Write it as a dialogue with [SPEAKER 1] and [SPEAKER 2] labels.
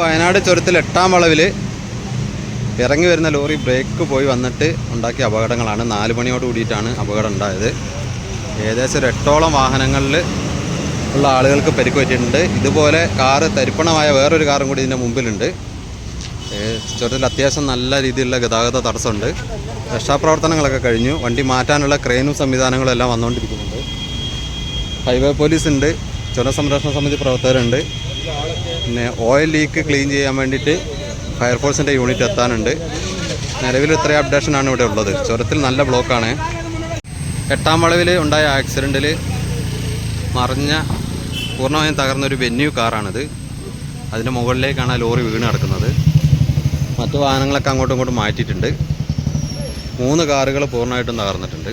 [SPEAKER 1] വയനാട് ചുരത്തിൽ എട്ടാം വളവിൽ ഇറങ്ങി വരുന്ന ലോറി ബ്രേക്ക് പോയി വന്നിട്ട് ഉണ്ടാക്കിയ അപകടങ്ങളാണ്. നാല് മണിയോട് കൂടിയിട്ടാണ് അപകടം ഉണ്ടായത്. ഏകദേശം ഒരു എട്ടോളം വാഹനങ്ങളിൽ ഉള്ള ആളുകൾക്ക് പരിക്ക് പറ്റിയിട്ടുണ്ട് ഇതുപോലെ കാറ് തരിപ്പണമായ വേറൊരു കാറും കൂടി ഇതിന്റെ മുമ്പിലുണ്ട്. ചുരത്തിൽ അത്യാവശ്യം നല്ല രീതിയിലുള്ള ഗതാഗത തടസ്സമുണ്ട്. രക്ഷാപ്രവർത്തനങ്ങളൊക്കെ കഴിഞ്ഞു. വണ്ടി മാറ്റാനുള്ള ക്രെയിനും സംവിധാനങ്ങളും എല്ലാം വന്നുകൊണ്ടിരിക്കുന്നുണ്ട്. ഹൈവേ പോലീസ് ഉണ്ട് ചുരം സംരക്ഷണ സമിതി പ്രവർത്തകരുണ്ട്. പിന്നെ ഓയിൽ ലീക്ക് ക്ലീൻ ചെയ്യാൻ വേണ്ടിയിട്ട് ഫയർഫോഴ്സിന്റെ യൂണിറ്റ് എത്താനുണ്ട്. നിലവിൽ ഇത്രയും അപ്ഡേഷനാണ് ഇവിടെ ഉള്ളത്. ചുരത്തിൽ നല്ല ബ്ലോക്കാണ്. എട്ടാം വളവിൽ ഉണ്ടായ ആക്സിഡന്റിൽ മറിഞ്ഞ പൂർണമായും തകർന്നൊരു വെന്യൂ കാറാണിത് അതിന്റെ മുകളിലേക്കാണ് ആ ലോറി വീണ് കിടക്കുന്നത്. മറ്റു വാഹനങ്ങളൊക്കെ അങ്ങോട്ടും ഇങ്ങോട്ടും മാറ്റിയിട്ടുണ്ട്. മൂന്ന് കാറുകൾ പൂർണമായിട്ടും തകർന്നിട്ടുണ്ട്.